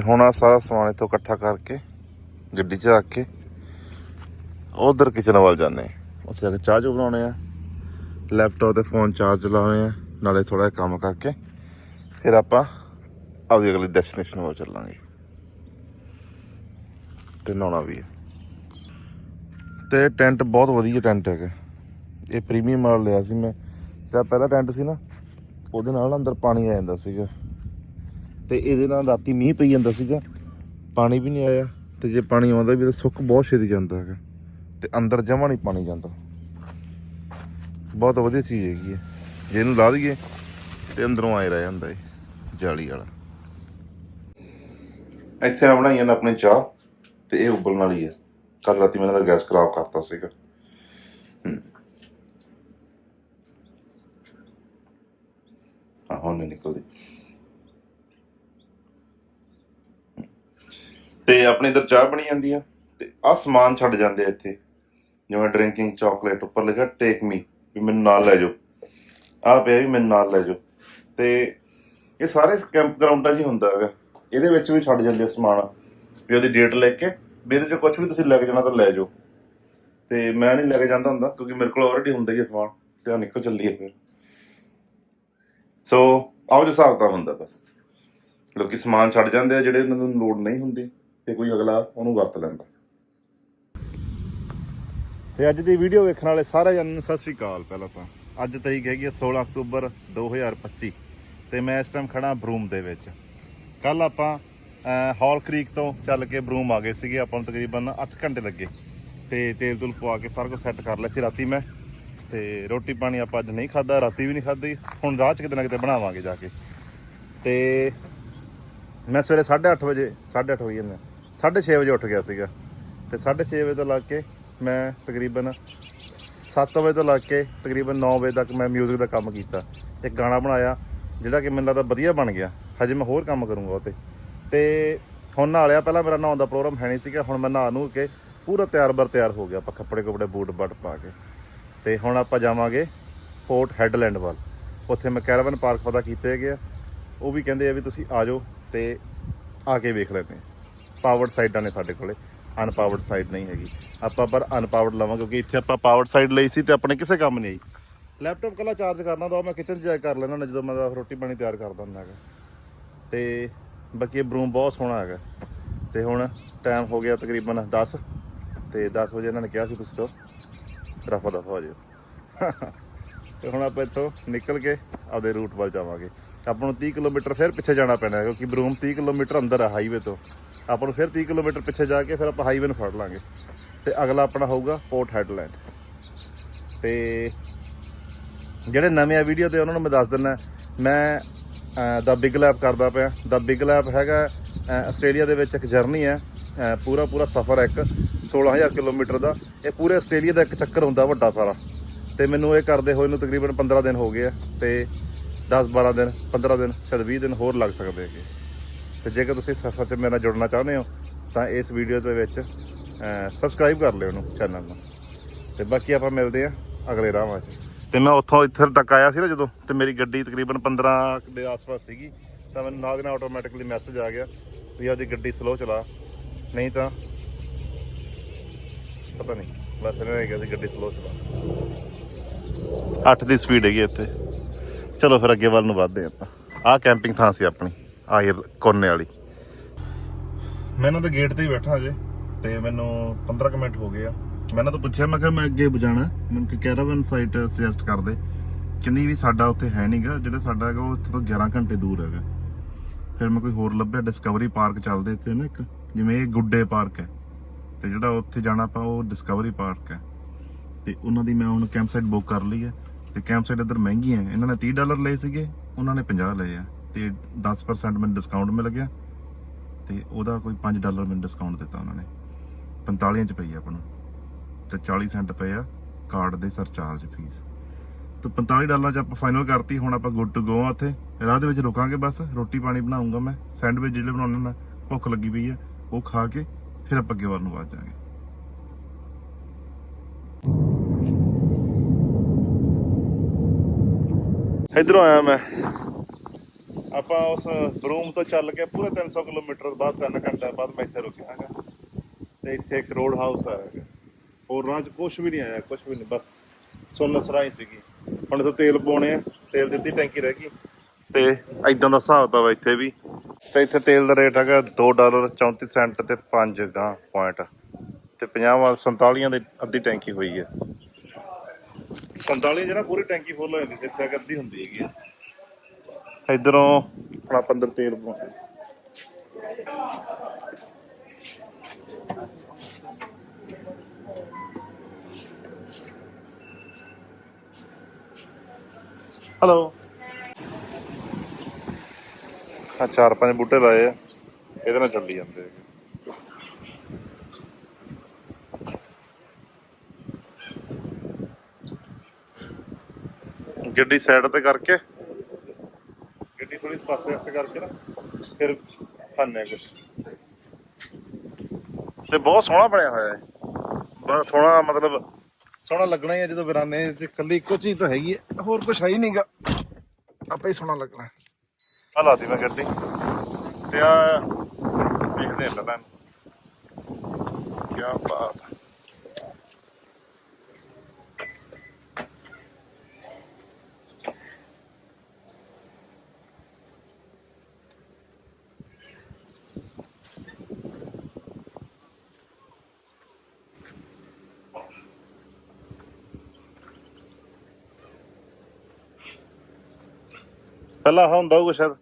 ਤੇ ਹੁਣ ਆ ਸਾਰਾ ਸਮਾਨ ਇੱਥੋਂ ਇਕੱਠਾ ਕਰਕੇ ਗੱਡੀ 'ਚ ਰੱਖ ਕੇ ਉਧਰ ਕਿਚਨ ਵੱਲ ਜਾਂਦੇ ਹਾਂ। ਉੱਥੇ ਜਾ ਕੇ ਚਾਹ ਚੋ ਬਣਾਉਣੇ ਆ ਲੈਪਟਾਪ ਤੇ ਫੋਨ ਚਾਰਜ ਲਾਉਣੇ ਆ, ਨਾਲੇ ਥੋੜਾ ਜਿਹਾ ਕੰਮ ਕਰਕੇ ਫਿਰ ਆਪਾਂ ਆਪਦੀ ਅਗਲੀ ਡੈਸਟੀਨੇਸ਼ਨ ਵੱਲ ਚੱਲਾਂਗੇ। ਤੇ ਨਹਾਉਣਾ ਵੀ ਹੈ ਤੇ ਟੈਂਟ ਬਹੁਤ ਵਧੀਆ ਟੈਂਟ ਹੈਗਾ। ਇਹ ਪ੍ਰੀਮੀਅਮ ਵਾਲਾ ਲਿਆ ਸੀ ਮੈਂ। ਜਿਹੜਾ ਪਹਿਲਾ ਟੈਂਟ ਸੀ ਨਾ, ਉਹਦੇ ਨਾਲ ਅੰਦਰ ਪਾਣੀ ਆ ਜਾਂਦਾ ਸੀਗਾ। ਤੇ ਇਹਦੇ ਨਾਲ ਰਾਤੀ ਮੀਂਹ ਪਈ ਜਾਂਦਾ ਸੀਗਾ, ਪਾਣੀ ਵੀ ਨਹੀਂ ਆਇਆ, ਤੇ ਜੇ ਪਾਣੀ ਆਉਂਦਾ ਵੀ ਤਾਂ ਸੁੱਕ ਬਹੁਤ ਛੇਤੀ ਜਾਂਦਾ ਹੈਗਾ, ਤੇ ਅੰਦਰ ਜਮਾ ਨਹੀਂ ਪਾਣੀ ਜਾਂਦਾ। ਬਹੁਤ ਵਧੀਆ ਚੀਜ਼ ਹੈਗੀ ਹੈ। ਜੇ ਇਹਨੂੰ ਲਾ ਦਈਏ, ਤੇ ਅੰਦਰੋਂ ਆਏ ਰਹਿ ਜਾਂਦਾ ਏ ਜਾਲੀ ਵਾਲਾ। ਇੱਥੇ ਮੈਂ ਬਣਾਈ ਜਾਂਦਾ ਆਪਣੀ ਚਾਹ, ਤੇ ਇਹ ਉਬਲਣ ਵਾਲੀ ਹੈ। ਕੱਲ ਰਾਤੀ ਮੈਂ ਇਹਦਾ ਗੈਸ ਖਰਾਬ ਕਰਤਾ ਸੀਗਾ। ਹਮ। ਹਾਂ ਹੁਣ ਨਹੀਂ ਨਿਕਲਦੀ। ਤੇ ਆਪਣੇ ਇੱਧਰ ਚਾਹ ਬਣੀ ਜਾਂਦੀ ਆ ਤੇ ਆ ਸਮਾਨ ਛੱਡ ਜਾਂਦੇ ਆ ਇੱਥੇ। ਜਿਵੇਂ ਡਰਿੰਕਿੰਗ ਚਾਕਲੇਟ ਉੱਪਰ ਲਿਖਿਆ ਟੇਕ ਮੀ ਵੀ ਮੈਨੂੰ ਨਾਲ ਲੈ ਜਾਓ। ਆ ਪਿਆ ਵੀ ਮੈਨੂੰ ਨਾਲ ਲੈ ਜਾਓ। ਤੇ ਇਹ ਸਾਰੇ ਕੈਂਪ ਗਰਾਊਂਡਾਂ 'ਚ ਹੀ ਹੁੰਦਾ ਹੈਗਾ। ਇਹਦੇ ਵਿੱਚ ਵੀ ਛੱਡ ਜਾਂਦੇ ਆ ਸਮਾਨ। ਵੀ ਉਹਦੀ ਡੇਟ ਲਿਖ ਕੇ, ਵੀ ਇਹਦੇ 'ਚ ਕੁਝ ਵੀ ਤੁਸੀਂ ਲੈ ਕੇ ਜਾਣਾ ਤਾਂ ਲੈ ਜਾਓ। ਤੇ ਮੈਂ ਨਹੀਂ ਲੈ ਕੇ ਜਾਂਦਾ ਹੁੰਦਾ, ਕਿਉਂਕਿ ਮੇਰੇ ਕੋਲ ਆਲਰੇਡੀ ਹੁੰਦਾ ਹੀ ਹੈ ਸਮਾਨ। ਤੇ ਆ ਨਿਕਲ ਚੱਲੀਏ ਫਿਰ। ਸੋ ਆਓ ਜੋ, ਹਿਸਾਬ ਤਾਂ ਹੁੰਦਾ ਬਸ। ਲੋਕੀ ਸਮਾਨ ਛੱਡ ਜਾਂਦੇ ਆ, ਜਿਹੜੇ ਉਹਨਾਂ ਨੂੰ ਲੋੜ ਨਹੀਂ ਹੁੰਦੀ। ਤੇ ਕੋਈ ਅਗਲਾ ਉਹਨੂੰ ਵਰਤ ਲੈਂਦਾ ਤੇ ਅੱਜ ਦੀ ਵੀਡੀਓ ਵੇਖਣ ਵਾਲੇ ਸਾਰੇ ਜਣਾਂ ਨੂੰ ਸਤਿ ਸ੍ਰੀ ਅਕਾਲ ਪਹਿਲਾਂ ਤਾਂ। ਅੱਜ ਤਰੀਕ ਹੈਗੀ ਹੈ 16 ਅਕਤੂਬਰ 2025 ਤੇ ਮੈਂ ਇਸ ਟਾਈਮ ਖੜਾ ਬਰੂਮ ਦੇ ਵਿੱਚ। ਕੱਲ ਆਪਾਂ ਹੌਲ ਕ੍ਰੀਕ ਤੋਂ ਚੱਲ ਕੇ ਬਰੂਮ ਆ ਗਏ ਸੀਗੇ, ਆਪਾਂ ਨੂੰ ਤਕਰੀਬਨ 8 ਘੰਟੇ ਲੱਗੇ। ਤੇ ਤੇਲ ਤੁਲ ਪਵਾ ਕੇ ਸਾਰਾ ਕੁਝ ਸੈੱਟ ਕਰ ਲਿਆ ਸੀ ਰਾਤੀ ਮੈਂ। ਤੇ ਰੋਟੀ ਪਾਣੀ ਆਪਾਂ ਅੱਜ ਨਹੀਂ ਖਾਦਾ ਰਾਤੀ ਵੀ ਨਹੀਂ ਖਾਧੀ। ਹੁਣ ਰਾਹ ਚ ਕਿਤੇ ਨਾ ਕਿਤੇ ਬਣਾਵਾਂਗੇ ਜਾ ਕੇ। ਤੇ ਮੈਂ ਸਵੇਰੇ 8:30 ਵਜੇ 8:30 ਹੋਈ ਜਾਂਦਾ 6:30 ਵਜੇ ਉੱਠ ਗਿਆ ਸੀਗਾ। ਤੇ 6:30 ਵਜੇ ਤੋਂ ਲੱਗ ਕੇ ਮੈਂ ਤਕਰੀਬਨ 7 ਵਜੇ ਤੋਂ ਲੱਗ ਕੇ ਤਕਰੀਬਨ 9 ਵਜੇ ਤੱਕ ਮੈਂ 뮤직 ਦਾ ਕੰਮ ਕੀਤਾ। ਇੱਕ ਗਾਣਾ ਬਣਾਇਆ, ਜਿਹੜਾ ਕਿ ਮੈਨੂੰ ਲੱਗਦਾ ਵਧੀਆ ਬਣ ਗਿਆ। ਹਜੇ ਮੈਂ ਹੋਰ ਕੰਮ ਕਰੂੰਗਾ ਉਹ ਤੇ ਤੇ ਹੁਣ ਨਹਾ ਲਿਆ, ਪਹਿਲਾਂ ਮੇਰਾ ਨਹਾਉਣ ਦਾ ਪ੍ਰੋਗਰਾਮ ਹੈ ਨਹੀਂ ਸੀਗਾ। ਹੁਣ ਮੈਂ ਨਹਾ ਨੂੰ ਕੇ ਪੂਰਾ ਤਿਆਰ ਬਰ ਤਿਆਰ ਹੋ ਗਿਆ ਆਪਾਂ, ਕੱਪੜੇ ਕੁਪੜੇ ਬੂਟ ਬੱਟ ਪਾ ਕੇ। ਤੇ ਹੁਣ ਆਪਾਂ ਜਾਵਾਂਗੇ ਪੋਰਟ ਹੈਡਲੈਂਡ ਵੱਲ। ਉੱਥੇ ਮੈਂ ਕੈਰਾਵਨ ਪਾਰਕ ਪਤਾ ਕੀਤੇ ਹੈਗੇ ਆ। ਉਹ ਵੀ ਕਹਿੰਦੇ ਆ ਵੀ ਤੁਸੀਂ ਆ ਜਾਓ ਤੇ ਆ ਕੇ ਵੇਖ ਲੈਂਦੇ ਪਾਵਰਡ ਸਾਈਡਾਂ ਨੇ ਸਾਡੇ ਕੋਲੇ। ਅਨਪਾਵਰਡ ਸਾਈਡ ਨਹੀਂ ਹੈਗੀ। ਆਪਾਂ ਪਰ ਅਨਪਾਵਰਡ ਲਵਾਂਗੇ ਕਿਉਂਕਿ ਇੱਥੇ ਆਪਾਂ ਪਾਵਰਡ ਸਾਈਡ ਲਈ ਸੀ ਤੇ ਆਪਣੇ ਕਿਸੇ ਕੰਮ ਨਹੀਂ ਆਈ। ਲੈਪਟਾਪ ਕੱਲਾ ਚਾਰਜ ਕਰਨਾ ਤਾਂ ਉਹ ਮੈਂ ਕਿਚਨ 'ਚ ਜਾ ਕਰ ਲੈਣਾ ਹੁੰਦਾ, ਜਦੋਂ ਮੈਂ ਰੋਟੀ ਪਾਣੀ ਤਿਆਰ ਕਰਦਾ ਹੁੰਦਾ ਹੈਗਾ। ਤੇ ਬਾਕੀ ਇਹ ਬਰੂਮ ਬਹੁਤ ਸੋਹਣਾ ਹੈਗਾ। ਤੇ ਹੁਣ ਟਾਈਮ ਹੋ ਗਿਆ ਤਕਰੀਬਨ 10 ਤੇ 10 ਵਜੇ ਇਹਨਾਂ ਨੇ ਕਿਹਾ ਸੀ ਤੁਸੀਂ ਤੋਂ, ਰਫਾ ਦਫਾ ਹੋ ਜਾਓ। ਤੇ ਹੁਣ ਆਪਾਂ ਇੱਥੋਂ ਨਿਕਲ ਕੇ ਆਪਦੇ ਰੂਟ ਵੱਲ ਜਾਵਾਂਗੇ। ਆਪਾਂ ਨੂੰ 30 ਕਿਲੋਮੀਟਰ ਫਿਰ ਪਿੱਛੇ ਜਾਣਾ ਪੈਣਾ ਕਿਉਂਕਿ ਬਰੂਮ 30 ਕਿਲੋਮੀਟਰ ਅੰਦਰ ਹੈ ਹਾਈਵੇ ਤੋਂ। ਆਪਾਂ ਨੂੰ ਫਿਰ 30 ਕਿਲੋਮੀਟਰ ਪਿੱਛੇ ਜਾ ਕੇ ਫਿਰ ਆਪਾਂ ਹਾਈਵੇ ਨੂੰ ਫੜ ਲਾਂਗੇ। ਤੇ ਅਗਲਾ ਆਪਣਾ ਹੋਊਗਾ ਪੋਰਟ ਹੈਡਲੈਂਡ ਤੇ ਜਿਹੜੇ ਨਵੇਂ ਆ ਵੀਡੀਓ ਤੇ ਉਹਨਾਂ ਨੂੰ ਮੈਂ ਦੱਸ ਦਿੰਦਾ, ਮੈਂ ਦਾ ਬਿਗ ਲੈਪ ਕਰਦਾ ਪਿਆ। ਦਾ ਬਿਗ ਲੈਪ ਹੈਗਾ ਆਸਟ੍ਰੇਲੀਆ ਦੇ ਵਿੱਚ ਇੱਕ ਜਰਨੀ ਹੈ ਪੂਰਾ ਪੂਰਾ ਸਫ਼ਰ ਹੈ ਇੱਕ 16000 ਕਿਲੋਮੀਟਰ ਦਾ। ਇਹ ਪੂਰੇ ਆਸਟ੍ਰੇਲੀਆ ਦਾ ਇੱਕ ਚੱਕਰ ਹੁੰਦਾ ਵੱਡਾ ਸਾਰਾ। ਤੇ ਮੈਨੂੰ ਇਹ ਕਰਦੇ ਹੋਏ ਨੂੰ ਤਕਰੀਬਨ 15 ਦਿਨ ਹੋ ਗਏ ਆ। ਤੇ 10 12 ਦਿਨ 15 ਦਿਨ, ਸ਼ਾਇਦ 20 ਦਿਨ ਹੋਰ ਲੱਗ ਸਕਦੇ ਹੈਗੇ। ਤੇ ਜੇਕਰ ਤੁਸੀਂ ਸਫਰ ਮੇਰੇ ਨਾਲ ਜੁੜਨਾ ਚਾਹੁੰਦੇ ਹੋ, ਤਾਂ ਇਸ ਵੀਡੀਓ ਦੇ ਵਿੱਚ ਸਬਸਕ੍ਰਾਈਬ ਕਰ ਲਿਓ ਉਹਨੂੰ ਚੈਨਲ ਨੂੰ। ਤੇ ਬਾਕੀ ਆਪਾਂ ਮਿਲਦੇ ਆ ਅਗਲੇ ਰਾਹਾਂ 'ਚ ਤੇ ਮੈਂ ਉੱਥੋਂ ਇੱਥੇ ਤੱਕ ਆਇਆ ਸੀ ਨਾ ਜਦੋਂ, ਤੇ ਮੇਰੀ ਗੱਡੀ ਤਕਰੀਬਨ 15 ਦੇ ਆਸ-ਪਾਸ ਸੀਗੀ, ਤਾਂ ਮੈਨੂੰ ਨਾਲ ਦੇ ਨਾਲ ਆਟੋਮੈਟਿਕਲੀ ਮੈਸੇਜ ਆ ਗਿਆ ਵੀ ਆਪਦੀ ਗੱਡੀ ਸਲੋ ਚਲਾ। ਨਹੀਂ ਤਾਂ, ਪਤਾ ਨਹੀਂ, ਬਸ ਇਹਨਾਂ ਕਿਹਾ ਸੀ ਗੱਡੀ ਸਲੋ ਚਲਾ। 8 ਦੀ ਸਪੀਡ ਹੈਗੀ ਇੱਥੇ। ਚਲੋ ਫਿਰ ਅੱਗੇ ਵੱਲ ਨੂੰ ਵਧਦੇ ਆਪਾਂ। ਆਹ ਕੈਂਪਿੰਗ ਥਾਂ ਸੀ ਆਪਣੀ, ਆਹ ਕੋਨੇ ਵਾਲੀ। ਮੈਂ ਇਹਨਾਂ ਦੇ ਗੇਟ ਤੇ ਹੀ ਬੈਠਾ ਅਜੇ ਤੇ ਮੈਨੂੰ 15 ਮਿੰਟ ਹੋ ਗਏ ਆ। ਮੈਂ ਇਹਨਾਂ ਤੋਂ ਪੁੱਛਿਆ, ਮੈਂ ਕਿਹਾ ਮੈਂ ਅੱਗੇ ਬਜਾਣਾ ਮੈਨੂੰ ਕਿ ਕੈਰਾਵਨ ਸਾਈਟ ਸੁਜੈਸਟ ਕਰ ਦੇ। ਕਹਿੰਦੀ ਵੀ ਸਾਡਾ ਉੱਥੇ ਹੈ ਨਹੀਂਗਾ ਜਿਹੜਾ ਸਾਡਾ ਹੈਗਾ ਉਹ ਇੱਥੇ ਤੋਂ 11 ਘੰਟੇ ਦੂਰ ਹੈਗਾ। ਫਿਰ ਮੈਂ ਕੋਈ ਹੋਰ ਲੱਭਿਆ ਡਿਸਕਵਰੀ ਪਾਰਕ ਚੱਲਦੇ ਇੱਥੇ ਨਾ ਇੱਕ, ਜਿਵੇਂ ਇਹ ਗੁੱਡੇ ਪਾਰਕ ਹੈ। ਤੇ ਜਿਹੜਾ ਉੱਥੇ ਜਾਣਾ ਆਪਾਂ, ਉਹ ਡਿਸਕਵਰੀ ਪਾਰਕ ਹੈ। ਤੇ ਉਹਨਾਂ ਦੀ ਮੈਂ ਹੁਣ ਕੈਂਪ ਸਾਈਟ ਬੁੱਕ ਕਰ ਲਈ ਹੈ। ਤੇ ਕੈਂਪ ਸਾਈਟ ਇੱਧਰ ਮਹਿੰਗੀ ਹੈ। ਇਹਨਾਂ ਨੇ 30 ਡਾਲਰ ਲਏ ਸੀਗੇ, ਉਹਨਾਂ ਨੇ 50 ਲਏ ਆ। ਤੇ 10% ਮੈਨੂੰ ਡਿਸਕਾਊਂਟ ਮਿਲ ਗਿਆ ਤੇ ਉਹਦਾ ਕੋਈ 5 ਡਾਲਰ ਮੈਨੂੰ ਡਿਸਕਾਊਂਟ ਦਿੱਤਾ ਉਹਨਾਂ ਨੇ। 45 ਚ ਪਈ ਆ ਆਪਾਂ ਨੂੰ ਤੇ 40 ਸੈਂਟ ਪਏ ਆ ਕਾਰਡ ਦੇ ਸਰਚਾਰਜ ਫੀਸ ਤੇ 45 ਡਾਲਰ ਚ ਆਪਾਂ ਫਾਈਨਲ ਕਰਤੀ, ਹੁਣ ਆਪਾਂ ਗੁੱਡ ਟੂ ਗੋ ਆ ਉੱਥੇ। ਰਾਹ ਦੇ ਵਿੱਚ ਰੁਕਾਂਗੇ ਬਸ, ਰੋਟੀ ਪਾਣੀ ਬਣਾਉਂਗਾ ਮੈਂ। ਸੈਂਡਵਿਚ ਜਿਹੜੇ ਬਣਾਉਣੇ ਨੇ ਭੁੱਖ ਲੱਗੀ ਪਈ ਆ, ਉਹ ਖਾ ਕੇ ਫਿਰ ਆਪਾਂ ਅੱਗੇ ਵੱਲ ਨੂੰ ਵੱਧ ਜਾਾਂਗੇ ਇਧਰੋਂ ਆਇਆ ਮੈਂ। ਆਪਾਂ ਉਸ ਬਰੂਮ ਤੋਂ ਚੱਲ ਕੇ ਪੂਰੇ 300 ਕਿਲੋਮੀਟਰ ਬਾਅਦ 3 ਘੰਟੇ ਬਾਅਦ ਮੈਂ ਇੱਥੇ ਰੁਕਿਆ ਹੈਗਾ। ਤੇ ਇੱਥੇ ਇੱਕ ਰੋਡ ਹਾਊਸ ਆਇਆ ਹੈਗਾ। ਹੋਰ ਰਾਹ 'ਚ ਕੁਝ ਵੀ ਨਹੀਂ ਆਇਆ ਕੁਝ ਵੀ ਨਹੀਂ, ਬਸ ਸੁੰਨ ਸਰਾਈ ਸੀਗੀ। ਹੁਣ ਇੱਥੇ ਤੇਲ ਪਾਉਣੇ ਆ, ਤੇਲ ਦੀ ਅੱਧੀ ਟੈਂਕੀ ਰਹਿ ਗਈ। ਤੇ ਐਦਾਂ ਦਾ ਹਿਸਾਬ ਤਾਂ ਵਾ ਇੱਥੇ ਵੀ। ਤੇ ਇੱਥੇ ਤੇਲ ਦਾ ਰੇਟ ਹੈਗਾ 2 ਡਾਲਰ 34 ਸੈਂਟ ਤੇ 5 ਗਾਂ ਪੁਆਇੰਟ ਤੇ 50 ਵਾਲ 47 ਦੇ ਅੱਧੀ ਟੈਂਕੀ ਹੋਈ ਹੈ। 47 ਜਿਹੜਾ ਪੂਰੀ ਟੈਂਕੀ ਫੁੱਲ ਹੋ ਜਾਂਦੀ ਸੀ, ਇੱਥੇ ਅੱਧੀ ਹੁੰਦੀ ਹੈਗੀ ਆ। ਇਧਰੋਂ ਆਪਣਾ ਪੰਦਰ ਤੇਲ ਪਾਉਣਾ ਹੈਲੋ ਆ ਚਾਰ ਪੰਜ ਬੂਟੇ ਲਾਏ ਆ, ਇਹਦੇ ਨਾਲ ਚੱਲੀ ਜਾਂਦੇ ਹੈਗੇ ਗੱਡੀ ਸਾਈਡ ਤੇ ਕਰਕੇ। ਗੱਡੀ ਥੋੜੀ ਪਾਸੇ ਪਾਸੇ ਕਰਕੇ ਨਾ ਫਿਰ ਖਾਣੇ ਕੁਛ। ਤੇ ਬਹੁਤ ਸੋਹਣਾ ਬਣਿਆ ਹੋਇਆ ਹੈ ਬੜਾ ਸੋਹਣਾ ਮਤਲਬ ਸੋਹਣਾ ਲੱਗਣਾ ਹੀ ਹੈ ਜਦੋਂ ਬਰਾਨੇ ਚ ਇਕੱਲੀ ਇੱਕੋ ਚੀਜ਼ ਤਾਂ ਹੈਗੀ ਹੈ ਹੋਰ ਕੁਝ ਹੈ ਹੀ ਨਹੀਂਗਾ ਆਪੇ ਹੀ ਸੋਹਣਾ ਲੱਗਣਾ। ਆ ਲਾਤੀ ਮੈਂ ਗੱਡੀ। ਤੇ ਆ ਦੇਖਦੇ ਹਾਂ ਪਤਾ ਕੀ ਬਾਤ ਪਹਿਲਾਂ ਆਹ ਹੁੰਦਾ ਹੋਊਗਾ ਸ਼ਾਇਦ।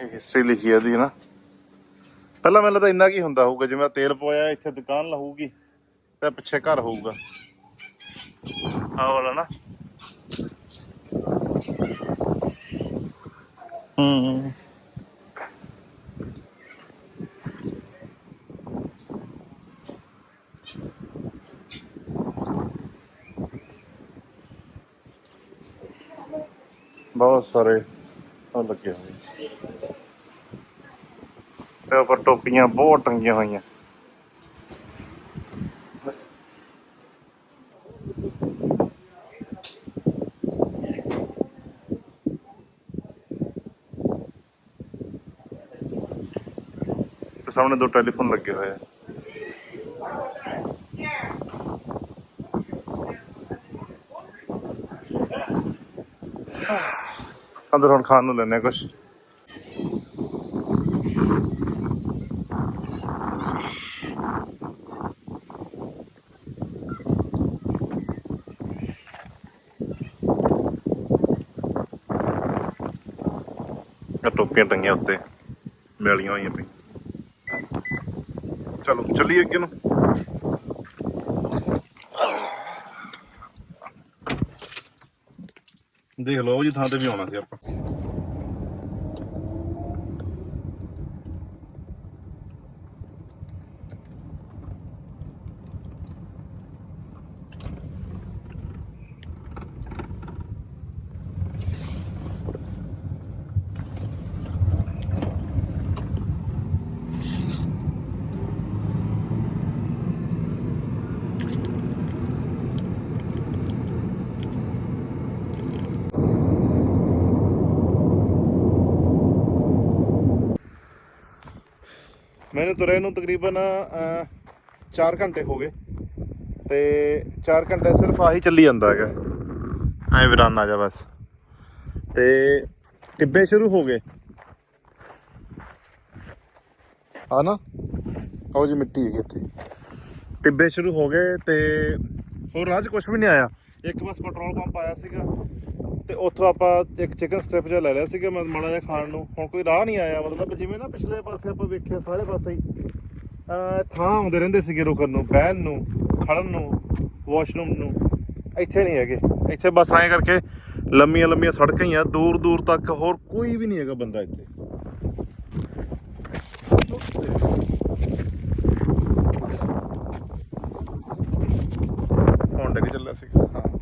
ਇਹ ਹਿਸਟਰੀ ਲਿਖੀ ਹੈ ਇਹਦੀ ਨਾ। ਪਹਿਲਾਂ ਮੈਨੂੰ ਲੱਗਦਾ ਇੰਨਾ ਕੀ ਹੁੰਦਾ ਹੋਊਗਾ, ਜਿਵੇਂ ਤੇਲ ਪਵਾਇਆ, ਇੱਥੇ ਦੁਕਾਨ ਲਾਹੂਗੀ, ਤੇ ਪਿੱਛੇ ਘਰ ਹੋਊਗਾ। ਆਹ ਵਾਲਾ ਨਾ। ਹੂੰ। ਸਾਰੇ ਉਹ ਲੱਗੇ ਹੋਏ। ਤੇ ਉੱਪਰ ਟੋਪੀਆਂ ਬਹੁਤ ਟੰਗੀਆਂ ਹੋਈਆਂ। ਸਾਹਮਣੇ ਦੋ ਟੈਲੀਫੋਨ ਲੱਗੇ ਹੋਏ ਆ। ਅੰਦਰ ਹੁਣ ਖਾਣ ਨੂੰ ਲੈਣੇ ਕੁਛ। ਆ ਟੋਪੀਆਂ ਟੰਗੀਆਂ ਉੱਤੇ ਮੈਲੀਆਂ ਹੋਈਆਂ ਪਈ ਚਲੋ, ਚੱਲੀਏ ਅੱਗੇ ਨੂੰ। ਦੇਖ ਲਓ ਜੀ, ਥਾਂ ਤੇ ਵੀ ਆਉਣਾ ਸੀ ਆਪਾਂ। ਮੈਨੂੰ ਤੁਰੇ ਨੂੰ ਤਕਰੀਬਨ 4 ਘੰਟੇ ਹੋ ਗਏ। ਤੇ 4 ਘੰਟੇ ਸਿਰਫ ਆਹੀ ਚੱਲੀ ਜਾਂਦਾ ਹੈਗਾ। ਐ ਵੀਰਾਨ ਜਾ ਬਸ। ਤੇ ਟਿੱਬੇ ਸ਼ੁਰੂ ਹੋ ਗਏ। ਆ ਨਾ? ਉਹ ਜੀ, ਮਿੱਟੀ ਹੈਗੀ ਇੱਥੇ। ਟਿੱਬੇ ਸ਼ੁਰੂ ਹੋ ਗਏ ਤੇ ਹੋਰ ਰਾਜ 'ਚ ਕੁਝ ਵੀ ਨਹੀਂ ਆਇਆ। ਇੱਕ ਬਸ ਪੈਟਰੋਲ ਪੰਪ ਆਇਆ ਸੀਗਾ ਤੇ ਉੱਥੋਂ ਆਪਾਂ ਇੱਕ ਚਿਕਨ ਸਟ੍ਰਿਪ ਜਿਹਾ ਲੈ ਲਿਆ ਸੀਗਾ ਮੈਂ ਮਾੜਾ ਜਿਹਾ ਖਾਣ ਨੂੰ। ਹੁਣ ਕੋਈ ਰਾਹ ਨਹੀਂ ਆਇਆ, ਮਤਲਬ ਜਿਵੇਂ ਨਾ ਪਿਛਲੇ ਪਾਸੇ ਆਪਾਂ ਵੇਖਿਆ ਸਾਰੇ ਪਾਸੇ ਹੀ ਥਾਂ ਆਉਂਦੇ ਰਹਿੰਦੇ ਸੀਗੇ ਰੁਕਣ ਨੂੰ, ਬਹਿਣ ਨੂੰ ਖੜਨ ਨੂੰ ਵਾਸ਼ਰੂਮ ਨੂੰ। ਇੱਥੇ ਨਹੀਂ ਹੈਗੇ। ਇੱਥੇ ਬਸ ਐਂ ਕਰਕੇ ਲੰਮੀਆਂ ਲੰਮੀਆਂ ਸੜਕਾਂ ਹੀ ਆ, ਦੂਰ ਦੂਰ ਤੱਕ ਹੋਰ ਕੋਈ ਵੀ ਨਹੀਂ ਹੈਗਾ ਬੰਦਾ ਇੱਥੇ। ਹੁਣ ਡਿੱਗ ਚੱਲਿਆ ਹਾਂ।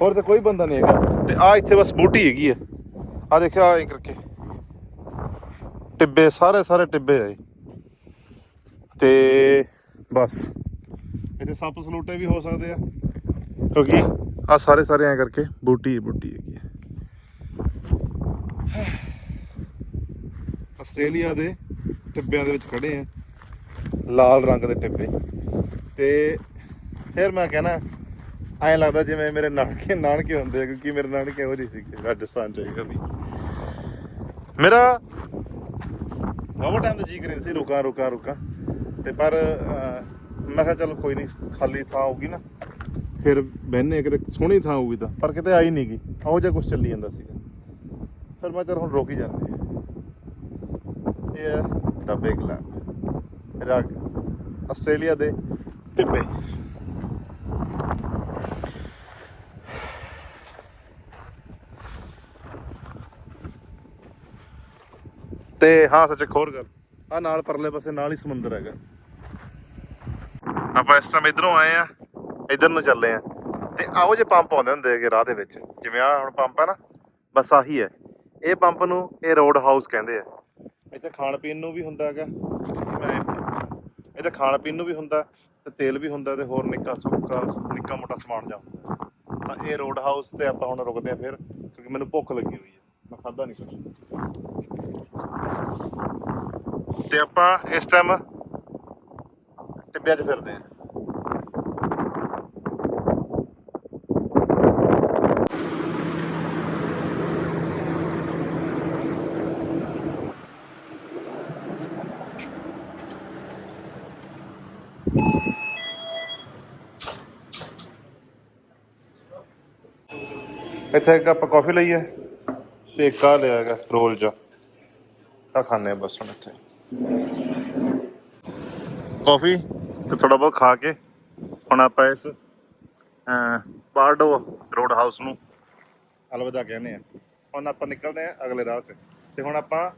ਹੋਰ ਤੇ ਕੋਈ ਬੰਦਾ ਨਹੀਂ ਹੈਗਾ। ਤੇ ਆ ਇੱਥੇ ਬਸ ਬੂਟੀ ਹੈਗੀ ਆ। ਆ ਦੇਖਿਆ ਐਂ ਕਰਕੇ। ਟਿੱਬੇ ਸਾਰੇ ਸਾਰੇ ਟਿੱਬੇ ਆ ਇਹ। ਤੇ ਬਸ। ਇੱਥੇ ਸੱਪ ਸਲੂਟੇ ਵੀ ਹੋ ਸਕਦੇ ਆ। ਕਿਉਂਕਿ ਆ ਸਾਰੇ ਸਾਰੇ ਐ ਕਰਕੇ ਬੂਟੀ ਹੀ ਬੂਟੀ ਹੈਗੀ ਹੈ ਆਸਟ੍ਰੇਲੀਆ ਦੇ ਟਿੱਬਿਆਂ ਦੇ ਵਿੱਚ ਖੜੇ ਆ। ਲਾਲ ਰੰਗ ਦੇ ਟਿੱਬੇ। ਤੇ ਫਿਰ ਮੈਂ ਕਹਿੰਦਾ ਐਂ ਲੱਗਦਾ ਜਿਵੇਂ ਮੇਰੇ ਨਾਨਕੇ ਨਾਨਕੇ ਹੁੰਦੇ ਆ, ਕਿਉਂਕਿ ਮੇਰੇ ਨਾਨਕੇ ਉਹ ਜਿਹੇ ਸੀਗੇ, ਰਾਜਸਥਾਨ ਚ ਹੈਗਾ ਵੀ। ਮੇਰਾ ਬਹੁਤ ਟਾਈਮ ਤੋਂ ਜੀ ਕਰੀ ਸੀ, ਰੁਕਾਂ ਰੁਕਾਂ ਰੁਕਾਂ। ਤੇ ਪਰ ਮੈਂ ਕਿਹਾ ਚਲ ਕੋਈ ਨਹੀਂ ਖਾਲੀ ਥਾਂ ਹੋਊਗੀ ਨਾ। ਫਿਰ ਬਹਿਨੇ ਕਿਤੇ ਸੋਹਣੀ ਥਾਂ ਹੋਊਗੀ ਤਾਂ। ਪਰ ਕਿਤੇ ਆਈ ਨਹੀਂ ਗਈ ਉਹ ਜਿਹਾ ਕੁਝ ਚੱਲੀ ਜਾਂਦਾ ਸੀਗਾ। ਫਿਰ ਮੈਂ ਚਲ ਹੁਣ ਰੁਕ ਹੀ ਜਾਂਦੇ ਆ। ਇਹ ਹੈ ਦਾ ਬਿਗ ਲੈਂਪ ਰਾਗ। ਆਸਟ੍ਰੇਲੀਆ ਦੇ ਟਿੱਬੇ। ਤੇ ਹਾਂ ਸੱਚ ਇੱਕ ਹੋਰ ਗੱਲ। ਆ ਨਾਲ ਪਰਲੇ ਪਾਸੇ ਨਾਲ ਹੀ ਸਮੁੰਦਰ ਹੈਗਾ। ਆਪਾਂ ਇਸ ਟਾਈਮ ਇਧਰੋਂ ਆਏ ਆ, ਇਧਰ ਨੂੰ ਚੱਲੇ ਆ। ਤੇ ਆਓ ਜੇ ਪੰਪ ਆਉਂਦੇ ਹੁੰਦੇ ਹੈਗੇ ਰਾਹ ਦੇ ਵਿੱਚ, ਜਿਵੇਂ ਆ ਹੁਣ ਪੰਪ ਆ ਨਾ, ਬਸ ਆਹੀ ਹੈ। ਇਹ ਪੰਪ ਨੂੰ ਇਹ ਰੋਡ ਹਾਊਸ ਕਹਿੰਦੇ ਆ। ਇੱਥੇ ਖਾਣ ਪੀਣ ਨੂੰ ਵੀ ਹੁੰਦਾ ਹੈਗਾ। ਮੈਂ ਇੱਥੇ ਖਾਣ ਪੀਣ ਨੂੰ ਵੀ ਹੁੰਦਾ, ਤੇ ਤੇਲ ਵੀ ਹੁੰਦਾ, ਤੇ ਹੋਰ ਨਿੱਕਾ ਸੁੱਕਾ ਨਿੱਕਾ ਮੋਟਾ ਸਮਾਨ ਜਾ ਹੁੰਦਾ। ਤਾਂ ਇਹ ਰੋਡ ਹਾਊਸ ਤੇ ਆਪਾਂ ਹੁਣ ਰੁਕਦੇ ਆ ਫਿਰ, ਕਿਉਂਕਿ ਮੈਨੂੰ ਭੁੱਖ ਲੱਗੀ ਹੋਈ ਖਾਦਾ ਨਹੀਂ ਕੁਝ ਤੇ ਆਪਾਂ ਇਸ ਟਾਈਮ ਟਿੱਬਿਆਂ 'ਚ ਫਿਰਦੇ ਆ ਇੱਥੇ ਇੱਕ ਆਪਾਂ ਕਾਫੀ ਲਈ ਹੈ ਤੇ ਇੱਕ ਆ ਲਿਆ ਹੈਗਾ, ਰੋਲ ਜਾ ਆ ਖਾਣੇ ਬਸ ਹੁਣ ਇੱਥੇ। ਕਾਫੀ ਤੇ ਥੋੜਾ ਬਹੁਤ ਖਾ ਕੇ ਹੁਣ ਆਪਾਂ ਇਸ ਪਾਰਡੋ ਰੋਡ ਹਾਊਸ ਨੂੰ ਅਲਵਿਦਾ ਕਹਿੰਦੇ ਆ। ਹੁਣ ਆਪਾਂ ਨਿਕਲਦੇ ਆ ਅਗਲੇ ਰਾਹ 'ਚ ਤੇ ਹੁਣ ਆਪਾਂ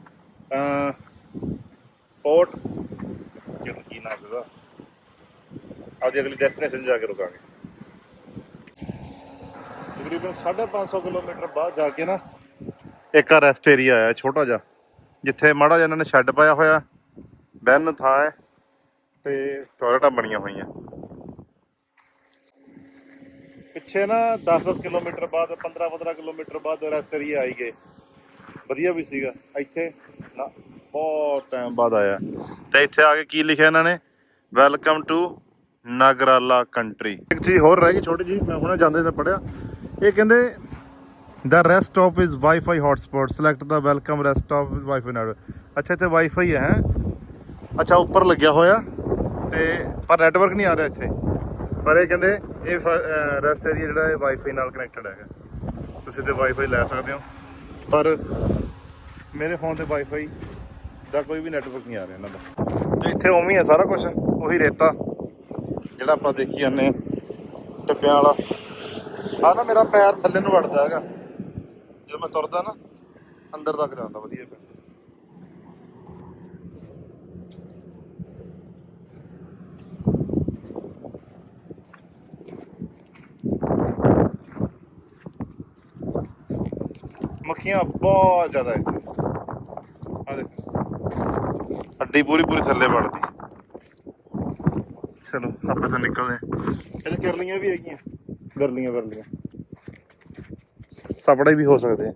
ਪੋਰਟ ਜਿਹਨੂੰ ਕੀ ਨਾਮ ਉਹਦਾ ਆਪਦੀ ਅਗਲੀ ਡੈਸਟੀਨੇਸ਼ਨ ਜਾ ਕੇ ਰੁਕਾਂਗੇ। ਤਕਰੀਬਨ 550 ਕਿਲੋਮੀਟਰ ਬਾਅਦ ਜਾ ਕੇ ਨਾ ਇੱਕ ਆ ਰੈਸਟ ਏਰੀਆ ਆਇਆ ਛੋਟਾ ਜਿਹਾ। ਜਿੱਥੇ ਮਾੜਾ ਜਿਹਾ ਇਹਨਾਂ ਨੇ ਸ਼ੈੱਡ ਪਾਇਆ ਹੋਇਆ, ਬਹਿਣ ਥਾਂ ਹੈ, ਤੇ ਟਾਇਲਟਾਂ ਬਣੀਆਂ ਹੋਈਆਂ। ਪਿੱਛੇ ਨਾ 10-10 ਕਿਲੋਮੀਟਰ ਬਾਅਦ 15-15 ਕਿਲੋਮੀਟਰ ਬਾਅਦ ਰੈਸਟ ਏਰੀਆ ਆਈ ਗਏ। ਵਧੀਆ ਵੀ ਸੀਗਾ। ਇੱਥੇ ਨਾ ਬਹੁਤ ਟਾਈਮ ਬਾਅਦ ਆਇਆ। ਤੇ ਇੱਥੇ ਆ ਕੇ ਕੀ ਲਿਖਿਆ ਇਹਨਾਂ ਨੇ? ਵੈਲਕਮ ਟੂ ਨਾਗਰਾਲਾ ਕੰਟਰੀ ਇੱਕ ਚੀਜ਼ ਹੋਰ ਰਹਿ ਗਈ ਛੋਟੀ ਜੀ ਮੈਂ ਹੁਣੇ ਜਾਂਦੇ ਤਾਂ ਪੜਿਆ ਇਹ ਕਹਿੰਦੇ The rest stop is wifi hotspot select the welcome rest rest stop with Wi-Fi ਅੱਛਾ, ਇੱਥੇ ਵਾਈਫਾਈ ਹੈ। ਅੱਛਾ, ਉੱਪਰ ਲੱਗਿਆ ਹੋਇਆ। ਤੇ ਪਰ ਨੈਟਵਰਕ ਨਹੀਂ ਆ ਰਿਹਾ ਇੱਥੇ। ਪਰ ਇਹ ਕਹਿੰਦੇ ਇਹ ਰੈਸਟ ਏਰੀਆ ਜਿਹੜਾ ਇਹ ਵਾਈਫਾਈ ਨਾਲ ਕਨੈਕਟਡ ਹੈਗਾ। ਤੁਸੀਂ ਤੇ ਵਾਈਫਾਈ ਲੈ ਸਕਦੇ ਹੋ। ਪਰ ਮੇਰੇ ਫੋਨ ਤੇ ਵਾਈਫਾਈ ਦਾ ਕੋਈ ਵੀ ਨੈਟਵਰਕ ਨਹੀਂ ਆ ਰਿਹਾ ਇਹਨਾਂ ਦਾ। ਤੇ ਇੱਥੇ ਉਵੇਂ ਹੀ ਹੈ ਸਾਰਾ ਕੁਝ ਉਹੀ ਰੇਤਾ, ਜਿਹੜਾ ਆਪਾਂ ਦੇਖੀ ਜਾਂਦੇ ਹਾਂ। ਟਿੱਬਿਆਂ ਵਾਲਾ। ਆ ਨਾ ਮੇਰਾ ਪੈਰ ਥੱਲੇ ਨੂੰ ਵੜਦਾ ਹੈਗਾ। ਜਦੋਂ ਮੈਂ ਤੁਰਦਾ ਨਾ, ਅੰਦਰ ਤੱਕ ਜਾਂਦਾ, ਵਧੀਆ ਪਿਆ ਮੱਖੀਆਂ ਬਹੁਤ ਜ਼ਿਆਦਾ ਇੱਥੇ। ਆ ਦੇਖ। ਹੱਡੀ ਪੂਰੀ ਪੂਰੀ ਥੱਲੇ ਵੜਦੀ। ਚਲੋ, ਆਪਾਂ ਤਾਂ ਨਿਕਲਦੇ ਹਾਂ। ਇਹਦੇ ਕਰਲੀਆਂ ਵੀ ਹੈਗੀਆਂ? ਗਰਲੀਆਂ ਗਰਲੀਆਂ। ਸਪੜੇ ਵੀ ਹੋ ਸਕਦੇ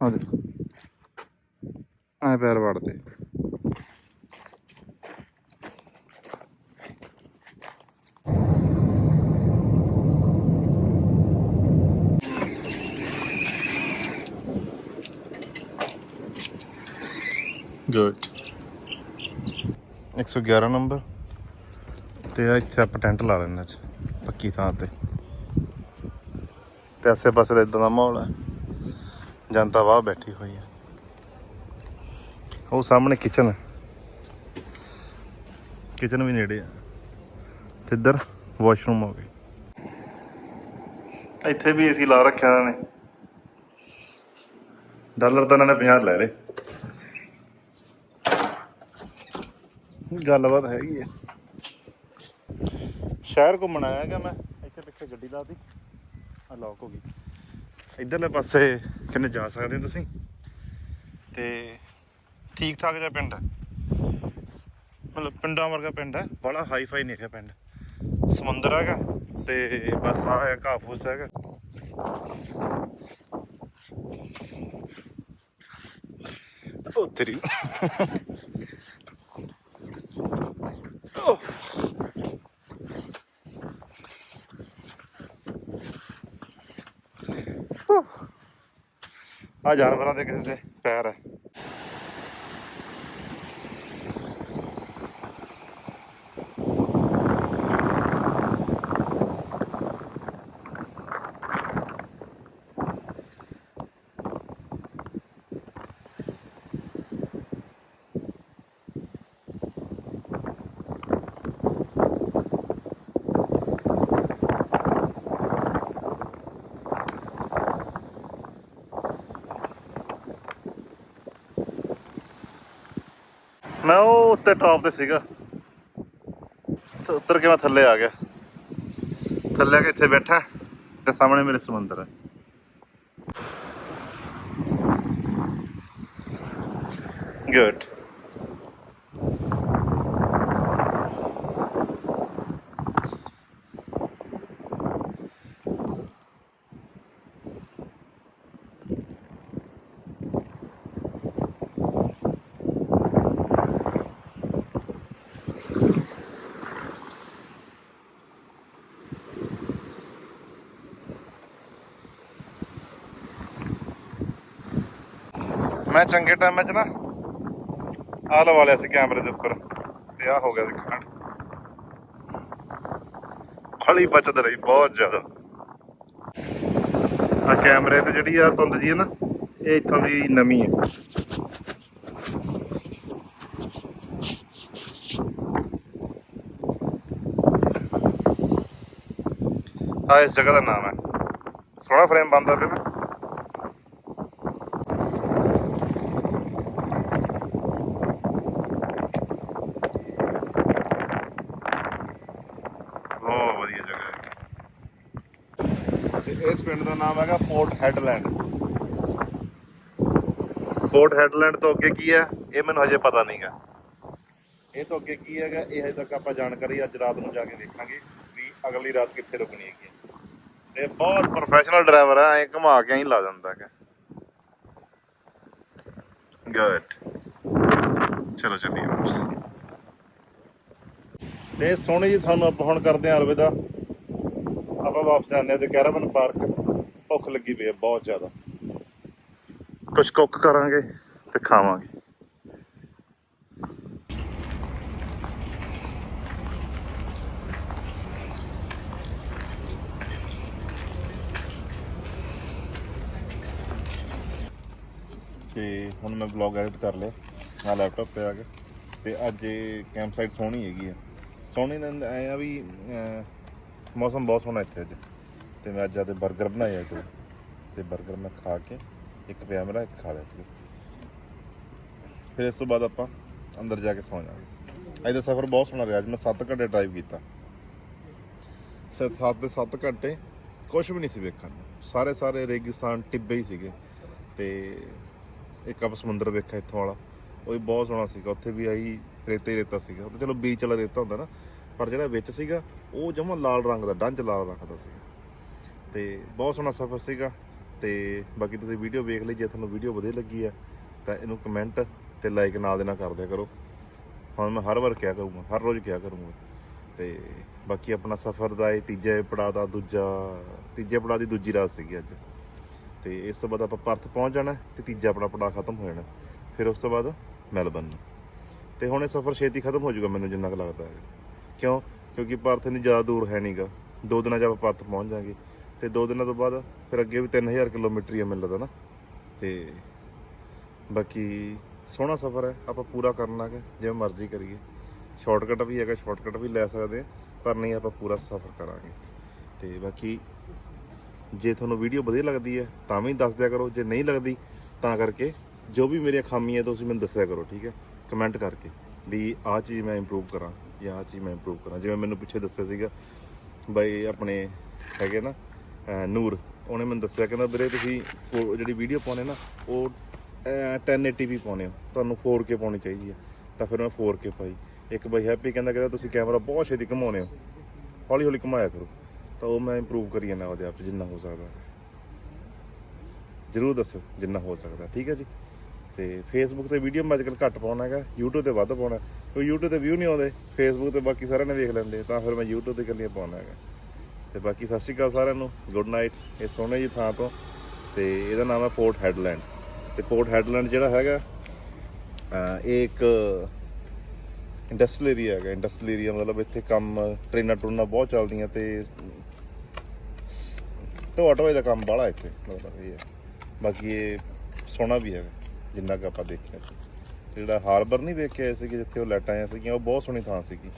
ਆ ਦੇਖੋ ਐ ਪੈਰ ਵੜਦੇ ਗੁੱਡ 111 ਨੰਬਰ। ਤੇ ਆ ਇੱਥੇ ਆਪਾਂ ਟੈਂਟ ਲਾ ਲੈਣਾ ਚ ਪੱਕੀ ਥਾਂ ਤੇ। ਤੇ ਆਸੇ ਪਾਸੇ ਦਾ ਇਦਾਂ ਦਾ ਮਾਹੌਲ ਹੈ। ਜਨਤਾ ਵਾਹ ਬੈਠੀ ਹੋਈ ਹੈ। ਉਹ ਸਾਹਮਣੇ ਕਿਚਨ ਕਿਚਨ ਵੀ ਨੇੜੇ ਆ ਤੇ ਇੱਧਰ ਵਾਸ਼ਰੂਮ ਹੋ ਗਏ ਇੱਥੇ ਵੀ ਏਸੀ ਲਾ ਰੱਖਿਆ ਇਹਨਾਂ ਨੇ। ਡਾਲਰ ਤਾਂ ਇਹਨਾਂ ਨੇ 50 ਲੈ ਲਏ। ਗੱਲਬਾਤ ਹੈਗੀ ਹੈ ਸ਼ਹਿਰ ਘੁੰਮਣ ਆਇਆ ਹੈਗਾ ਮੈਂ। ਇੱਥੇ ਪਿੱਛੇ ਗੱਡੀ ਲਾਤੀ ਆ ਲੌਕ ਹੋ ਗਈ। ਇਧਰਲੇ ਪਾਸੇ ਕਿੰਨੇ ਜਾ ਸਕਦੇ ਹੋ ਤੁਸੀਂ? ਤੇ ਠੀਕ ਠਾਕ ਜਿਹਾ ਪਿੰਡ ਹੈ। ਮਤਲਬ ਪਿੰਡਾਂ ਵਰਗਾ ਪਿੰਡ ਹੈ। ਬੜਾ ਹਾਈ ਫਾਈ ਨਹੀਂ ਹੈਗਾ ਪਿੰਡ। ਸਮੁੰਦਰ ਹੈਗਾ ਤੇ ਬਸ ਆ ਹੈ, ਘਾਹ ਹੈਗਾ। ਉਹ ਤੇਰੀ ਆ ਜਾਨਵਰਾਂ ਦੇ ਕਿਸੇ ਦੇ ਪੈਰ ਹੈ ਮੈਂ ਉਹ ਤੇ ਸੀਗਾ। ਤੇ ਉੱਤਰ ਕੇ ਮੈਂ ਥੱਲੇ ਆ ਗਿਆ। ਥੱਲੇ ਆ ਕੇ ਇੱਥੇ ਬੈਠਾ ਤੇ ਸਾਹਮਣੇ ਮੇਰੇ ਸਮੁੰਦਰ ਹੈ। ਗੁੱਡ ਮੈਂ ਚੰਗੇ ਟਾਈਮ 'ਚ ਨਾ ਆਹ ਲਵਾ ਲਿਆ ਸੀ ਕੈਮਰੇ ਦੇ ਉੱਪਰ ਤੇ ਆਹ ਹੋ ਗਿਆ ਸੀ ਕਾਂਡ ਖਲੀ ਬਚਤ ਰਹੀ, ਬਹੁਤ ਜ਼ਿਆਦਾ। ਆ ਕੈਮਰੇ ਤੇ ਜਿਹੜੀ ਆ ਧੁੰਦ ਜੀ ਹੈ ਨਾ, ਇਹ ਇੱਥੋਂ ਦੀ ਨਵੀਂ ਹੈ। ਆ ਇਸ ਜਗ੍ਹਾ ਦਾ ਨਾਮ ਹੈ। ਸੋਹਣਾ ਫਰੇਮ ਬਣਦਾ ਪਿਆ ਨਾ ਬਹੁਤ ਵਧੀਆ ਜਗ੍ਹਾ ਹੈ ਤੇ ਇਸ ਪਿੰਡ ਦਾ ਨਾਮ ਹੈਗਾ ਪੋਰਟ ਹੈਡਲੈਂਡ ਪੋਰਟ ਹੈਡਲੈਂਡ ਤੋਂ ਅੱਗੇ ਕੀ ਹੈ? ਇਹ ਮੈਨੂੰ ਹਜੇ ਪਤਾ ਨਹੀਂਗਾ ਇਹ ਤੋਂ ਅੱਗੇ ਕੀ ਹੈਗਾ? ਇਹ ਹਜੇ ਤੱਕ ਆਪਾਂ ਜਾਣਕਾਰੀ ਅੱਜ ਰਾਤ ਨੂੰ ਜਾ ਕੇ ਦੇਖਾਂਗੇ ਵੀ ਅਗਲੀ ਰਾਤ ਕਿੱਥੇ ਰੁਕਣੀ ਹੈਗੀ ਤੇ ਬਹੁਤ ਪ੍ਰੋਫੈਸ਼ਨਲ ਡਰਾਈਵਰ ਆ, ਐ ਘੁਮਾ ਕੇ ਹੀ ਲਾ ਦਿੰਦਾ ਹੈਗਾ। ਗੁੱਡ ਚਲੋ ਚੱਲੀਏ ਬਸ ਤੇ ਸੋਹਣੀ ਜੀ, ਤੁਹਾਨੂੰ ਆਪਾਂ ਹੁਣ ਕਰਦੇ ਹਾਂ ਅਲਵਿਦਾ। ਆਪਾਂ ਵਾਪਸ ਆਨੇ ਆ ਤੇ ਕੈਰਾਵਨ ਪਾਰਕ ਭੁੱਖ ਲੱਗੀ ਪਈ ਹੈ ਬਹੁਤ ਜ਼ਿਆਦਾ। ਕੁਝ ਕੁੱਕ ਕਰਾਂਗੇ ਤੇ ਖਾਵਾਂਗੇ। ਤੇ ਹੁਣ ਮੈਂ ਵਲੌਗ ਐਡਿਟ ਕਰ ਲਿਆ ਆ ਲੈਪਟਾਪ ਤੇ ਆ ਕੇ ਤੇ ਅੱਜ ਇਹ ਕੈਂਪ ਸਾਈਟ ਸੋਹਣੀ ਹੈਗੀ ਆ। ਸੋਹਣੀ ਦਾ ਐ ਆ ਵੀ ਅਹ, ਮੌਸਮ ਬਹੁਤ ਸੋਹਣਾ ਇੱਥੇ ਅੱਜ। ਤੇ ਮੈਂ ਅੱਜ ਆਦੇ 버ਗਰ ਬਣਾਇਆ ਕੋਈ ਤੇ 버ਗਰ ਮੈਂ ਖਾ ਕੇ ਇੱਕ ਪਿਆ ਮੇਰਾ, ਇੱਕ ਖਾ ਲਿਆ ਸੀ ਫਿਰ ਇਸ ਤੋਂ ਬਾਅਦ ਆਪਾਂ ਅੰਦਰ ਜਾ ਕੇ ਸੌ ਜਾਵਾਂਗੇ। ਅੱਜ ਦਾ ਸਫ਼ਰ ਬਹੁਤ ਸੋਹਣਾ ਰਿਹਾ, ਅੱਜ ਮੈਂ 7 ਘੰਟੇ ਡਰਾਈਵ ਕੀਤਾ। ਸ 7 ਦੇ 7 ਘੰਟੇ ਕੁਝ ਵੀ ਨਹੀਂ ਸੀ ਵੇਖਣ ਨੂੰ। ਸਾਰੇ ਸਾਰੇ ਰੇਗਿਸਤਾਨ ਟਿੱਬੇ ਹੀ ਸੀਗੇ। ਤੇ ਇੱਕ ਆਪ ਸਮੁੰਦਰ ਵੇਖਿਆ ਇੱਥੋਂ ਵਾਲਾ, ਉਹ ਵੀ ਬਹੁਤ ਸੋਹਣਾ ਸੀਗਾ। ਉੱਥੇ ਵੀ ਆਈ ਰੇਤੇ ਰੇਤਾ ਸੀਗਾ। ਉਹ ਚਲੋ ਬੀਚ ਵਾਲਾ ਰੇਤਾ ਹੁੰਦਾ ਨਾ, ਪਰ ਜਿਹੜਾ ਵਿੱਚ ਸੀਗਾ, ਉਹ ਜਮਾ ਲਾਲ ਰੰਗ ਦਾ ਡੰਜ ਲਾਲ ਰੰਗ ਦਾ ਸੀਗਾ। ਤੇ ਬਹੁਤ ਸੋਹਣਾ ਸਫ਼ਰ ਸੀਗਾ ਤੇ ਬਾਕੀ ਤੁਸੀਂ ਵੀਡੀਓ ਵੇਖ ਲਈ, ਜੇ ਤੁਹਾਨੂੰ ਵੀਡੀਓ ਵਧੀਆ ਲੱਗੀ ਆ ਤਾਂ ਇਹਨੂੰ ਕਮੈਂਟ ਤੇ ਲਾਈਕ ਨਾਲ ਦੇ ਨਾਲ ਕਰ ਦਿਆ ਕਰੋ। ਹੁਣ ਮੈਂ ਹਰ ਵਾਰ ਕਿਹਾ ਕਰੂੰਗਾ, ਹਰ ਰੋਜ਼ ਕਿਹਾ ਕਰੂੰਗਾ। ਤੇ ਬਾਕੀ ਆਪਣਾ ਸਫ਼ਰ ਦਾ ਇਹ ਤੀਜੇ ਪੜਾਅ ਦਾ ਦੂਜਾ, ਤੀਜੇ ਪੜਾਅ ਦੀ ਦੂਜੀ ਰਾਤ ਸੀਗੀ ਅੱਜ। ਤੇ ਇਸ ਤੋਂ ਬਾਅਦ ਆਪਾਂ ਪਰਥ ਪਹੁੰਚ ਜਾਣਾ ਤੇ ਤੀਜਾ ਆਪਣਾ ਪੜਾਅ ਖਤਮ ਹੋ ਜਾਣਾ ਫਿਰ ਉਸ ਤੋਂ ਬਾਅਦ ਮੈਲਬਨ ਤੇ ਹੁਣ ਇਹ ਸਫ਼ਰ ਛੇਤੀ ਖਤਮ ਹੋ ਜਾਊਗਾ ਮੈਨੂੰ ਜਿੰਨਾ ਕੁ ਲੱਗਦਾ ਹੈ। ਕਿਉਂ? ਕਿਉਂਕਿ ਪਰਥ ਨਹੀਂ ਜ਼ਿਆਦਾ ਦੂਰ ਹੈ ਨਹੀਂਗਾ ਦੋ ਦਿਨਾਂ 'ਚ ਆਪਾਂ ਪਰਥ ਪਹੁੰਚ ਜਾਾਂਗੇ। ਤੇ ਦੋ ਦਿਨਾਂ ਤੋਂ ਬਾਅਦ ਫਿਰ ਅੱਗੇ ਵੀ 3000 ਕਿਲੋਮੀਟਰ ਹੀ ਆ ਮੈਨੂੰ ਲੱਗਦਾ ਨਾ। ਤੇ ਬਾਕੀ ਸੋਹਣਾ ਸਫ਼ਰ ਹੈ, ਆਪਾਂ ਪੂਰਾ ਕਰਨਾ ਹੈ ਜਿਵੇਂ ਮਰਜ਼ੀ ਕਰੀਏ। ਸ਼ਾਰਟਕਟ ਵੀ ਹੈਗਾ ਸ਼ਾਰਟਕਟ ਵੀ ਲੈ ਸਕਦੇ ਹਾਂ, ਪਰ ਨਹੀਂ, ਆਪਾਂ ਪੂਰਾ ਸਫ਼ਰ ਕਰਾਂਗੇ। ਤੇ ਬਾਕੀ ਜੇ ਤੁਹਾਨੂੰ ਵੀਡੀਓ ਵਧੀਆ ਲੱਗਦੀ ਹੈ, ਤਾਂ ਵੀ ਦੱਸ ਦਿਆ ਕਰੋ, ਜੇ ਨਹੀਂ ਲੱਗਦੀ, ਤਾਂ ਕਰਕੇ ਜੋ ਵੀ ਮੇਰੀਆਂ ਖਾਮੀਆਂ ਤੁਸੀਂ ਮੈਨੂੰ ਦੱਸਿਆ ਕਰੋ, ਠੀਕ ਹੈ? ਕਮੈਂਟ ਕਰਕੇ ਵੀ ਆਹ ਚੀਜ਼ ਮੈਂ ਇੰਪਰੂਵ ਕਰਾਂ ਜਾਂ ਆਹ ਚੀਜ਼ ਮੈਂ ਇੰਪਰੂਵ ਕਰਾਂ। ਜਿਵੇਂ ਮੈਨੂੰ ਪਿੱਛੇ ਦੱਸਿਆ ਸੀਗਾ, ਬਈ ਆਪਣੇ ਹੈਗੇ ਨਾ ਨੂਰ ਉਹਨੇ ਮੈਨੂੰ ਦੱਸਿਆ ਕਹਿੰਦਾ ਵੀਰੇ ਤੁਸੀਂ ਫੋ- ਜਿਹੜੀ ਵੀਡੀਓ ਪਾਉਨੇ ਨਾ ਉਹ ਅਹ, 1080p ਪਾਉਨੇ ਹੋ। ਤੁਹਾਨੂੰ 4K ਪਾਉਣੀ ਚਾਹੀਦੀ ਆ। ਤਾਂ ਫਿਰ ਮੈਂ 4K ਪਾਈ। ਇੱਕ ਬਾਈ ਹੈਪੀ ਕਹਿੰਦਾ ਕਹਿੰਦਾ ਤੁਸੀਂ ਕੈਮਰਾ ਬਹੁਤ ਛੇਤੀ ਘਮਾਉਨੇ ਹੋ। ਹੌਲੀ ਹੌਲੀ ਘਮਾਇਆ ਕਰੋ। ਤਾਂ ਉਹ ਮੈਂ ਇੰਪਰੂਵ ਕਰੀ ਜਾਂਦਾ ਉਹਦੇ ਆਪ 'ਚ ਜਿੰਨਾ ਹੋ ਸਕਦਾ। ਜਰੂਰ ਦੱਸੋ ਜਿੰਨਾ ਹੋ ਸਕਦਾ। ਠੀਕ ਹੈ ਜੀ? ਤੇ ਫੇਸਬੁੱਕ ਤੇ ਵੀਡੀਓ ਮੈਂ ਅੱਜਕੱਲ ਘੱਟ ਪਾਉਣਾ ਹੈਗਾ। YouTube ਤੇ ਵੱਧ ਪਾਉਣਾ। ਕਿਉਂਕਿ YouTube ਤੇ ਵਿਊ ਨਹੀਂ ਆਉਂਦੇ। ਫੇਸਬੁੱਕ ਤੇ ਬਾਕੀ ਸਾਰਿਆਂ ਨੇ ਵੇਖ ਲੈਂਦੇ। ਤਾਂ ਫਿਰ ਮੈਂ YouTube ਤੇ ਇਕੱਲੀਆਂ ਪਾਉਣਾ ਹੈਗਾ। ਤੇ ਬਾਕੀ ਸਤਿ ਸ਼੍ਰੀ ਅਕਾਲ ਸਾਰਿਆਂ ਨੂੰ ਗੁੱਡ ਨਾਈਟ ਇਹ ਸੋਹਣੇ ਜੀ ਥਾਂ ਤੋਂ, ਤੇ ਇਹਦਾ ਨਾਮ ਹੈ ਪੋਰਟ ਹੈਡਲੈਂਡ ਤੇ ਪੋਰਟ ਹੈਡਲੈਂਡ ਜਿਹੜਾ ਹੈਗਾ ਇਹ ਇੱਕ ਇੰਡਸਟਰੀਅਲ ਏਰੀਆ ਹੈਗਾ ਇੰਡਸਟਰੀਅਲ ਏਰੀਆ ਮਤਲਬ ਇੱਥੇ ਕੰਮ, ਟ੍ਰੇਨਾਂ ਟੁਰਨਾਂ ਬਹੁਤ ਚੱਲਦੀਆਂ ਤੇ ਢੋਆ ਢੋਏ ਦਾ ਕੰਮ ਬਾਹਲਾ ਇੱਥੇ, ਮਤਲਬ ਇਹ ਹੈ। ਬਾਕੀ ਇਹ ਸੋਹਣਾ ਵੀ ਹੈਗਾ, ਜਿੰਨਾ ਕਿ ਆਪਾਂ ਦੇਖਿਆ ਤੇ ਜਿਹੜਾ ਹਾਰਬਰ ਨਹੀਂ ਵੇਖਿਆ ਸੀ ਕਿ ਜਿੱਥੇ ਉਹ ਲਾਈਟਾਂ ਆਈਆਂ ਸੀਗੀਆਂ, ਉਹ ਬਹੁਤ ਸੋਹਣੀ ਥਾਂ ਸੀਗੀ।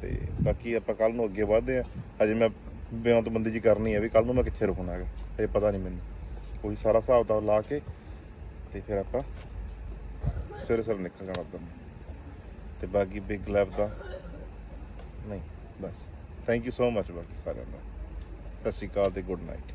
ਤੇ ਬਾਕੀ ਆਪਾਂ ਕੱਲ ਨੂੰ ਅੱਗੇ ਵਧਦੇ ਆ ਅਜੇ ਮੈਂ ਬਿਆਨਤਬੰਦੀ ਜੀ ਕਰਨੀ ਹੈ ਵੀ ਕੱਲ ਨੂੰ ਮੈਂ ਕਿੱਥੇ ਰੁਕਣਾ ਹੈਗਾ ਇਹ ਪਤਾ ਨਹੀਂ ਮੈਨੂੰ। ਕੋਈ ਸਾਰਾ ਹਿਸਾਬ ਦਾ ਲਾ ਕੇ ਤੇ ਫਿਰ ਆਪਾਂ ਸਵੇਰੇ ਸਵੇਰੇ ਨਿਕਲ ਜਾਣਾ ਉੱਧਰ ਨੂੰ। ਤੇ ਬਾਕੀ ਬਿਗ ਲੈਬ ਦਾ ਨਹੀਂ, ਬਸ। ਥੈਂਕ ਯੂ ਸੋ ਮਚ ਬਾਕੀ ਸਾਰਿਆਂ ਦਾ। ਸਤਿ ਸ਼੍ਰੀ ਅਕਾਲ ਤੇ ਗੁੱਡ ਨਾਈਟ